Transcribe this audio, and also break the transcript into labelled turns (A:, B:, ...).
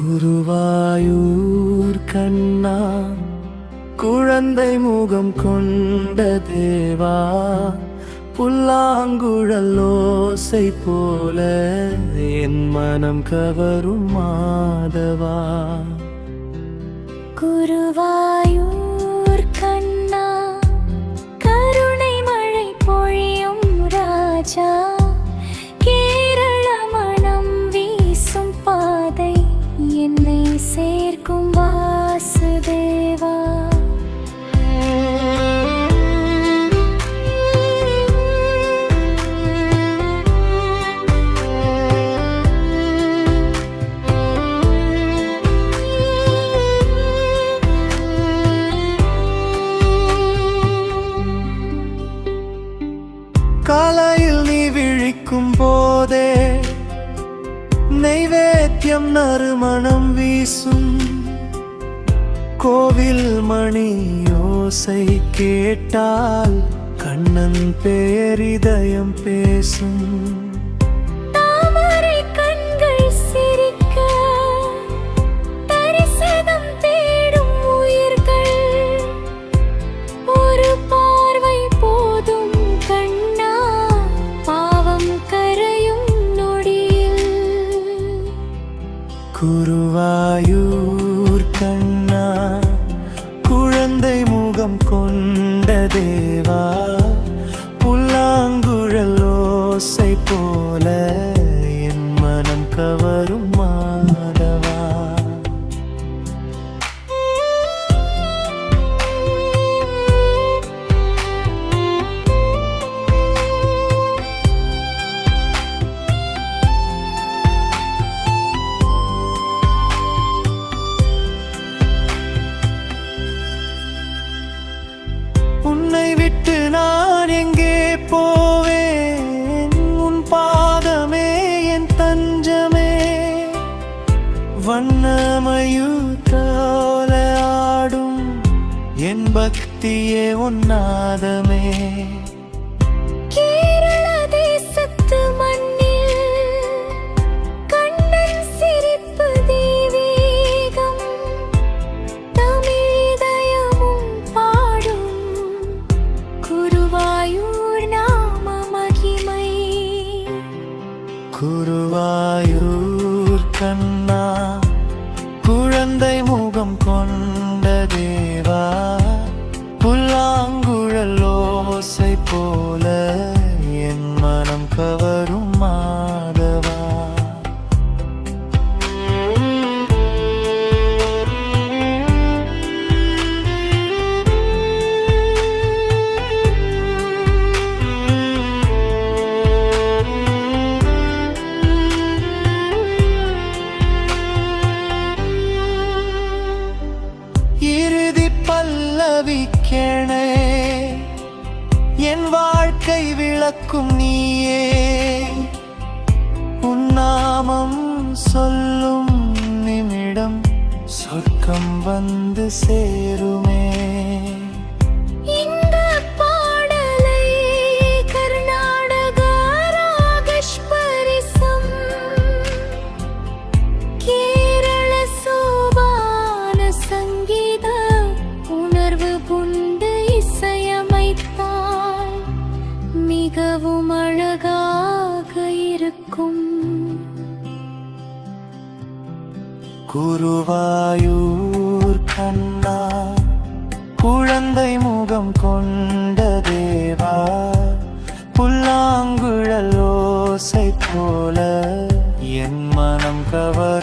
A: குருவாயூர் கண்ணா குழந்தை முகம் கொண்ட தேவா புல்லாங்குழல் ஓசை போல என் மனம் கவரும் மாதவா.
B: குருவாயூர் கண்ணா
A: நெய்வேத்தியம் நறுமணம் வீசும். கோவில் மணி யோசை கேட்டால் கண்ணன் பேரிதயம் பேசும். வண்ணமயூத்தால ஆடும் என் பக்தியே உன்னாதமே
B: கேரள தேசத்து மண்ணில் கண்ணன் சிரிப்பு தெய்வீகம் தமிழதயமும் பாடும் குருவாயூர் நாம மகிமை
A: குருவாயூர் கண்ணா தந்தை முகம் கொண்ட பல்லவிக்கெனே என் வாழ்க்கை விளக்கும் நீயே. உன்னாமம் சொல்லும் நிமிடம் சொர்க்கம் வந்து சேரும். குருவாயூர் கண்ணா குழந்தை முகம் கொண்ட தேவா புல்லாங்குழல் ஓசை போல என் மனம் கவர்